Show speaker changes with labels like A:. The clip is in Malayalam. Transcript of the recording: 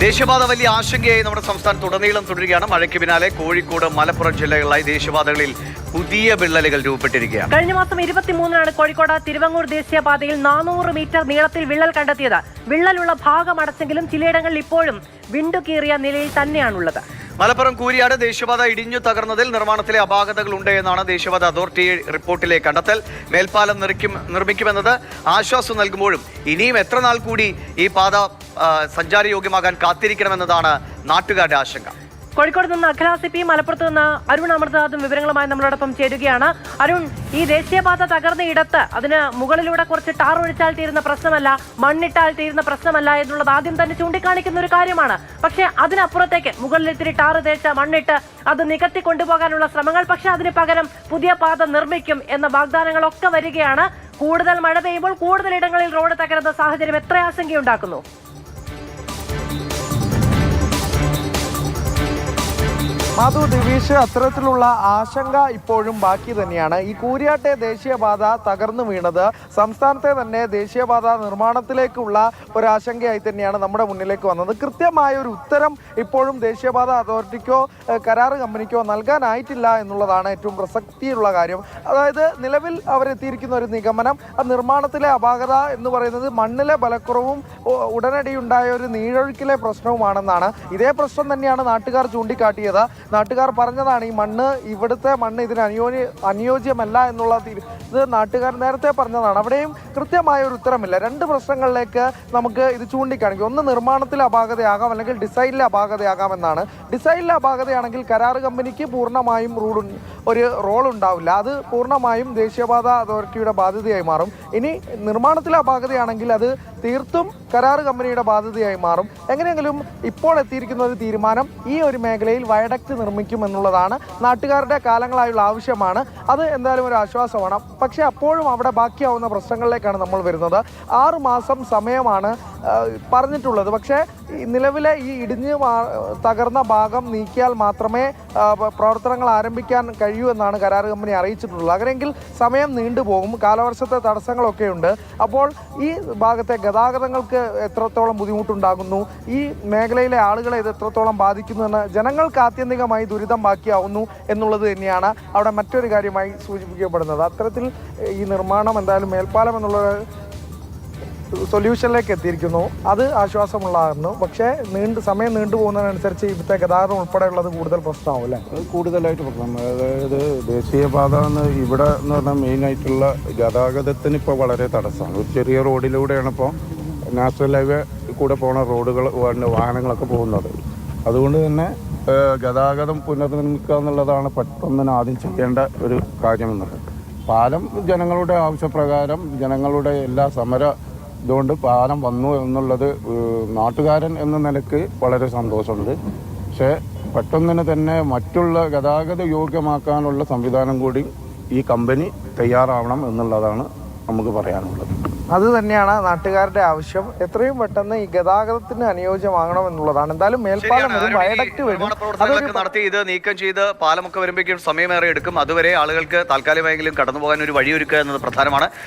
A: ദേശീയപാത വലിയ ആശങ്കയായി നമ്മുടെ സംസ്ഥാനത്തുടനീളം തുടരുകയാണ്. മഴയ്ക്ക് പിന്നാലെ കോഴിക്കോട് മലപ്പുറം ജില്ലകളിലായി ദേശീയപാതകളിൽ പുതിയ വിള്ളലുകൾ രൂപപ്പെട്ടിരിക്കുകയാണ്.
B: കഴിഞ്ഞ മാസം ഇരുപത്തിമൂന്നിനാണ് കോഴിക്കോട് തിരുവങ്ങൂർ ദേശീയപാതയിൽ നാനൂറ് മീറ്റർ നീളത്തിൽ വിള്ളൽ കണ്ടെത്തിയത്. വിള്ളലുള്ള ഭാഗം അടച്ചെങ്കിലും ചിലയിടങ്ങളിൽ ഇപ്പോഴും വിണ്ടുകീറിയ നിലയിൽ തന്നെയാണുള്ളത്.
A: മലപ്പുറം കൂരിയാട് ദേശീയപാത ഇടിഞ്ഞു തകർന്നതിൽ നിർമ്മാണത്തിലെ അപാകതകൾ ഉണ്ട് എന്നാണ് ദേശീയപാത അതോറിറ്റി റിപ്പോർട്ടിലെ കണ്ടെത്തൽ. മേൽപ്പാലം നിർക്കും നിർമ്മിക്കുമെന്നത് ആശ്വാസം നൽകുമ്പോഴും ഇനിയും എത്ര നാൾ കൂടി ഈ പാത സഞ്ചാരയോഗ്യമാകാൻ കാത്തിരിക്കണമെന്നതാണ് നാട്ടുകാരുടെ ആശങ്ക.
B: കോഴിക്കോട് നിന്ന് അഖില സി പി മലപ്പുറത്ത് നിന്ന് അരുൺ അമൃതനാഥും വിവരങ്ങളുമായി നമ്മളോടൊപ്പം ചേരുകയാണ്. അരുൺ ഈ ദേശീയപാത തകർന്ന ഇടത്ത് അതിന് മുകളിലൂടെ കുറച്ച് ടാർ ഒഴിച്ചാൽ തീരുന്ന പ്രശ്നമല്ല മണ്ണിട്ടാൽ തീരുന്ന പ്രശ്നമല്ല എന്നുള്ളത് ആദ്യം തന്നെ ചൂണ്ടിക്കാണിക്കുന്ന ഒരു കാര്യമാണ്. പക്ഷേ അതിനപ്പുറത്തേക്ക് മുകളിൽ ഇത്തിരി ടാർ തേച്ച് മണ്ണിട്ട് അത് നികത്തി കൊണ്ടുപോകാനുള്ള ശ്രമങ്ങൾ പക്ഷേ അതിന് പകരം പുതിയ പാത നിർമ്മിക്കും എന്ന വാഗ്ദാനങ്ങളൊക്കെ വരികയാണ്. കൂടുതൽ മഴ പെയ്യുമ്പോൾ കൂടുതൽ ഇടങ്ങളിൽ റോഡ് തകരുന്ന സാഹചര്യം എത്ര ആശങ്കയുണ്ടാക്കുന്നു?
C: മാധു ദിവീഷ് അത്തരത്തിലുള്ള ആശങ്ക ഇപ്പോഴും ബാക്കി തന്നെയാണ്. ഈ കൂരിയാട്ടെ ദേശീയപാത തകർന്നു വീണത് സംസ്ഥാനത്തെ തന്നെ ദേശീയപാത നിർമ്മാണത്തിലേക്കുള്ള ഒരാശങ്കയായി തന്നെയാണ് നമ്മുടെ മുന്നിലേക്ക് വന്നത്. കൃത്യമായ ഒരു ഉത്തരം ഇപ്പോഴും ദേശീയപാത അതോറിറ്റിക്കോ കരാറ് കമ്പനിക്കോ നൽകാനായിട്ടില്ല എന്നുള്ളതാണ് ഏറ്റവും പ്രസക്തിയുള്ള കാര്യം. അതായത് നിലവിൽ അവരെത്തിയിരിക്കുന്ന ഒരു നിഗമനം നിർമ്മാണത്തിലെ അപാകത എന്ന് പറയുന്നത് മണ്ണിലെ ബലക്കുറവും ഉ- ഉടനടി ഉണ്ടായ ഒരു നീഴൊഴുക്കിലെ പ്രശ്നവുമാണെന്നാണ്. ഇതേ പ്രശ്നം തന്നെയാണ് നാട്ടുകാർ ചൂണ്ടിക്കാട്ടിയത്. നാട്ടുകാർ പറഞ്ഞതാണ് ഈ മണ്ണ് ഇവിടുത്തെ മണ്ണ് ഇതിന് അനുയോജ്യ അനുയോജ്യമല്ല എന്നുള്ള ഇത് നാട്ടുകാർ നേരത്തെ പറഞ്ഞതാണ്. അവിടെയും കൃത്യമായ ഒരു ഉത്തരമില്ല. രണ്ട് പ്രശ്നങ്ങളിലേക്ക് നമുക്ക് ഇത് ചൂണ്ടിക്കാണിക്കും. ഒന്ന് നിർമ്മാണത്തിലെ അപാകതയാകാം അല്ലെങ്കിൽ ഡിസൈനിലെ അപാകതയാകാം എന്നാണ് ഡിസൈനിലെ അപാകതയാണെങ്കിൽ കരാർ കമ്പനിക്ക് പൂർണമായും റൂഡ് ഒരു റോൾ ഉണ്ടാവില്ല. അത് പൂർണമായും ദേശീയപാത അതോറിറ്റിയുടെ ബാധ്യതയായി മാറും. ഇനി നിർമ്മാണത്തിലെ അപാകതയാണെങ്കിൽ അത് തീർത്തും കരാർ കമ്പനിയുടെ ബാധ്യതയായി മാറും. എങ്ങനെയെങ്കിലും ഇപ്പോൾ എത്തിയിരിക്കുന്ന ഒരു തീരുമാനം ഈ ഒരു മേഖലയിൽ വയഡക്ട് നിർമ്മിക്കും എന്നുള്ളതാണ് നാട്ടുകാരുടെ കാലങ്ങളായുള്ള ആവശ്യമാണ്. അത് എന്തായാലും ഒരു ആശ്വാസമാണ്. പക്ഷേ അപ്പോഴും അവിടെ ബാക്കിയാവുന്ന പ്രശ്നങ്ങളിലേക്കാണ് നമ്മൾ വരുന്നത്. ആറുമാസം സമയമാണ് പറഞ്ഞിട്ടുള്ളത്. പക്ഷേ നിലവിലെ ഈ ഇടിഞ്ഞ് തകർന്ന ഭാഗം നീക്കിയാൽ മാത്രമേ പ്രവർത്തനങ്ങൾ ആരംഭിക്കാൻ കഴിയൂ എന്നാണ് കരാർ കമ്പനി അറിയിച്ചിട്ടുള്ളത്. അങ്ങനെയെങ്കിൽ സമയം നീണ്ടുപോകും കാലവർഷത്തെ തടസ്സങ്ങളൊക്കെ ഉണ്ട്. അപ്പോൾ ഈ ഭാഗത്തെ ഗതാഗതങ്ങൾക്ക് എത്രത്തോളം ബുദ്ധിമുട്ടുണ്ടാകുന്നു? ഈ മേഖലയിലെ ആളുകളെ ഇത് എത്രത്തോളം ബാധിക്കുന്നു എന്ന് ജനങ്ങൾക്ക് ആത്യന്തികമായി ദുരിതം ബാക്കിയാവുന്നു എന്നുള്ളത് തന്നെയാണ് അവിടെ മറ്റൊരു കാര്യമായി സൂചിപ്പിക്കപ്പെടുന്നത്. അത്തരത്തിൽ ഈ നിർമ്മാണം എന്തായാലും മേൽപ്പാലം എന്നുള്ള സൊല്യൂഷനിലേക്ക് എത്തിയിരിക്കുന്നു. അത് ആശ്വാസമുള്ളതായിരുന്നു പക്ഷേ നീണ്ട് സമയം നീണ്ടു പോകുന്നതിനനുസരിച്ച് ഇവിടുത്തെ ഗതാഗതം ഉൾപ്പെടെയുള്ളത് കൂടുതൽ പ്രശ്നമാവും അല്ലേ?
D: കൂടുതലായിട്ട് പ്രശ്നം. അതായത് ദേശീയപാത എന്ന് ഇവിടെ എന്ന് പറഞ്ഞാൽ മെയിനായിട്ടുള്ള ഗതാഗതത്തിന് ഇപ്പോൾ വളരെ തടസ്സമാണ്. ഒരു ചെറിയ റോഡിലൂടെയാണ് ഇപ്പോൾ നാഷണൽ ഹൈവേ കൂടെ പോണ റോഡുകൾ വാഹനങ്ങളൊക്കെ പോകുന്നത്. അതുകൊണ്ട് തന്നെ ഗതാഗതം പുനർനിർമ്മിക്കുക എന്നുള്ളതാണ് പെട്ടെന്ന് ആദ്യം ചെയ്യേണ്ട ഒരു കാര്യമെന്നുള്ളത്. പാലം ജനങ്ങളുടെ ആവശ്യപ്രകാരം ജനങ്ങളുടെ എല്ലാ സമര ഇതുകൊണ്ട് പാലം വന്നു എന്നുള്ളത് നാട്ടുകാരൻ എന്ന നിലയ്ക്ക് വളരെ സന്തോഷമുണ്ട്. പക്ഷേ പെട്ടെന്ന് തന്നെ മറ്റുള്ള ഗതാഗത യോഗ്യമാക്കാനുള്ള സംവിധാനം കൂടി ഈ കമ്പനി തയ്യാറാവണം എന്നുള്ളതാണ് നമുക്ക് പറയാനുള്ളത്.
C: അത് തന്നെയാണ് നാട്ടുകാരുടെ ആവശ്യം. എത്രയും പെട്ടെന്ന് ഈ ഗതാഗതത്തിന് അനുയോജ്യമാകണം എന്നുള്ളതാണ്. എന്തായാലും മേൽപ്പാലം
A: ശരിയാണ്.
C: വരും.
A: നടത്തി ഇത് നീക്കം ചെയ്ത് പാലമൊക്കെ വരുമ്പോഴേക്കും സമയമേറെ എടുക്കും. അതുവരെ ആളുകൾക്ക് താൽക്കാലികമായെങ്കിലും കടന്നു പോകാൻ ഒരു വഴിയൊരുക്കുക എന്നത് പ്രധാനമാണ്.